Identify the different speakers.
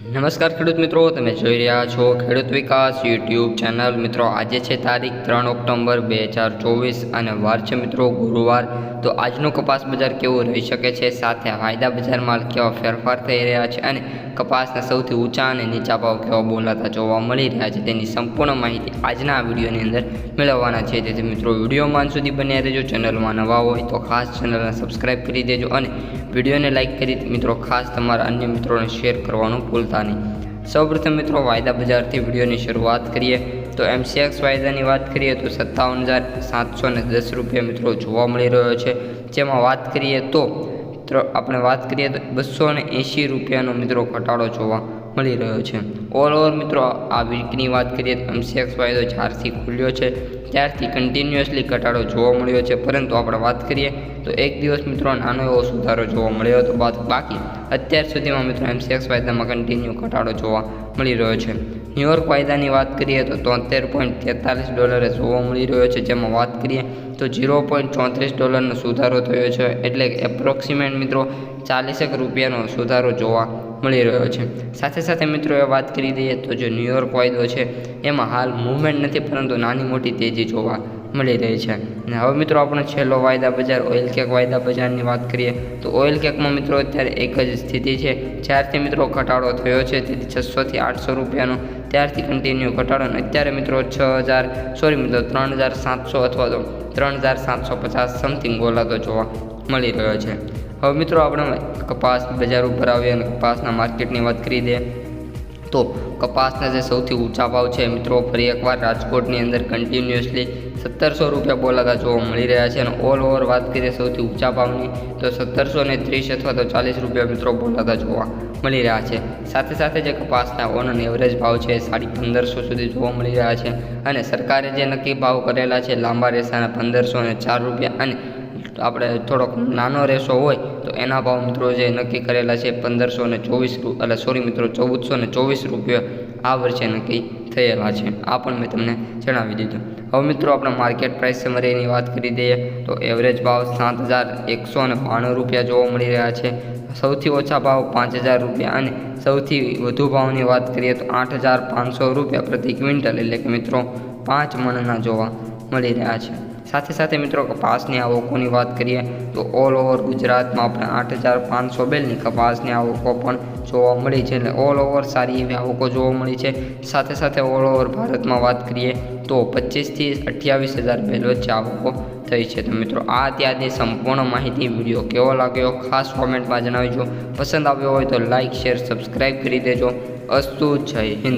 Speaker 1: નમસ્કાર ખેડૂત મિત્રો, તમે જોઈ રહ્યા છો ખેડૂત વિકાસ યુટ્યુબ ચેનલ. મિત્રો, આજે છે તારીખ ત્રણ ઓક્ટોબર બે હજાર ચોવીસ અને વાર છે મિત્રો ગુરુવાર. તો આજનો કપાસ બજાર કેવો રહી શકે છે? સાથે વાયદા બજારમાં કેવા ફેરફાર થઈ રહ્યા છે? અને કપાસના સૌથી ઊંચા અને નીચા ભાવ કેવા બોલાતા જોવા મળી રહ્યા છે? તેની સંપૂર્ણ માહિતી આજના આ વિડીયોની અંદર મેળવવાના છે. તેથી મિત્રો વિડીયોમાં સુધી બન્યા રહેજો. ચેનલમાં નવા હોય તો ખાસ ચેનલને સબસ્ક્રાઈબ કરી દેજો અને વિડીયોને લાઇક કરી મિત્રો, ખાસ તમારા અન્ય મિત્રોને શેર કરવાનું ભૂલતા નહીં. સૌપ્રથમ મિત્રો, વાયદા બજારથી વિડીયોની શરૂઆત કરીએ. તો એમસીએક્સ વાયદાની વાત કરીએ તો સત્તાવન હજાર સાતસો ને દસ રૂપિયા મિત્રો જોવા મળી રહ્યો છે. જેમાં વાત કરીએ તો આપણે વાત કરીએ તો બસો ને એંશી રૂપિયાનો મિત્રો ઘટાડો જોવા મળી રહ્યો છે. ઓલ મિત્રો, આ વીકની વાત કરીએ તો એમસીએક્સ વાયદો જ્યારથી ખુલ્યો છે, ત્યારથી કન્ટિન્યુઅસલી ઘટાડો જોવા મળ્યો છે. પરંતુ આપણે વાત કરીએ તો એક દિવસ મિત્રો નાનો એવો સુધારો જોવા મળ્યો હતો. બાદ બાકી અત્યાર સુધીમાં મિત્રો એમસીએક્સ વાયદામાં કન્ટિન્યુ ઘટાડો જોવા મળી રહ્યો છે. ન્યુયોર્ક વાયદાની વાત કરીએ તો તોતેર પોઈન્ટ તેતાલીસ ડોલરે જોવા મળી રહ્યો છે. જેમાં વાત કરીએ તો ઝીરો પોઈન્ટ ચોત્રીસ ડોલરનો સુધારો થયો છે. એટલે એપ્રોક્સિમેટ મિત્રો ચાલીસેક રૂપિયાનો સુધારો જોવા મળી રહ્યો છે. સાથે સાથે મિત્રો વાત કરી દઈએ તો જે ન્યુયોર્ક વાયદો છે, એમાં હાલ મૂવમેન્ટ નથી, પરંતુ નાની મોટી તેજી જોવા મળી રહી છે. અને હવે મિત્રો આપણો છેલ્લો વાયદા બજાર ઓઇલ કેક વાયદા બજારની વાત કરીએ, તો ઓઇલ કેકમાં મિત્રો અત્યારે એક જ સ્થિતિ છે. જ્યારથી મિત્રો ઘટાડો થયો છે, તેથી છસોથી આઠસો રૂપિયાનો. ત્યારથી કન્ટિન્યુ ઘટાડો, અને અત્યારે મિત્રો છ હજાર સોરી મિત્રો, ત્રણ હજાર સાતસો અથવા તો ત્રણ હજાર સાતસો પચાસ સમથિંગ બોલાતો જોવા મળી રહ્યો છે. હવે મિત્રો આપણે કપાસ બજાર ઉપર આવીએ અને કપાસના માર્કેટની વાત કરી દે. તો કપાસના જે સૌથી ઊંચા ભાવ છે મિત્રો, ફરી એકવાર રાજકોટની અંદર કન્ટિન્યુઅસલી સત્તરસો રૂપિયા બોલાતા જોવા મળી રહ્યા છે અને ઓલ ઓવર વાત કરીએ સૌથી ઊંચા ભાવની, તો સત્તરસો ને ત્રીસ અથવા તો ચાલીસ રૂપિયા મિત્રો બોલાતા જોવા મળી રહ્યા છે. સાથે સાથે જે કપાસના ઓન અને એવરેજ ભાવ છે સાડી પંદરસો સુધી જોવા મળી રહ્યા છે અને સરકારે જે નક્કી ભાવ કરેલા છે લાંબા રેસાના પંદરસો અને ચાર રૂપિયા અને આપણે થોડોક નાનો રેસો હોય તો એના ભાવ મિત્રો જે નક્કી કરેલા છે પંદરસો ને ચોવીસ એટલે સોરી મિત્રો, ચૌદસો ને ચોવીસ રૂપિયા આ વર્ષે નક્કી થયેલા છે. આ પણ મેં તમને જણાવી દીધું. હવે મિત્રો આપણે માર્કેટ પ્રાઇસ સમરીની વાત કરી દઈએ તો એવરેજ ભાવ સાત હજાર એકસો ને બાણું રૂપિયા જોવા મળી રહ્યા છે. સૌથી ઓછા ભાવ પાંચ હજાર રૂપિયા અને સૌથી વધુ ભાવની વાત કરીએ તો આઠ હજાર પાંચસો રૂપિયા પ્રતિ ક્વિન્ટલ, એટલે કે મિત્રો પાંચ મણના જોવા મળી રહ્યા છે. સાથે સાથે મિત્રો કપાસની આવકોની વાત કરીએ તો ઓલ ઓવર ગુજરાતમાં આપણે આઠ હજાર પાંચસો બેલની કપાસની આવકો પણ જોવા મળી છે એટલે ઓલ ઓવર સારી એવી આવકો જોવા મળી છે. સાથે સાથે ઓલ ઓવર ભારતમાં વાત કરીએ તો પચીસથી અઠ્યાવીસ હજાર બેલ વચ્ચે આવકો થઈ છે. તો મિત્રો આ ત્યાંની સંપૂર્ણ માહિતી. વીડિયો કેવો લાગ્યો? ખાસ કોમેન્ટમાં જણાવજો. પસંદ આવ્યો હોય તો લાઇક શેર સબસ્ક્રાઈબ કરી દેજો. અસ્તુ જય હિન્દ.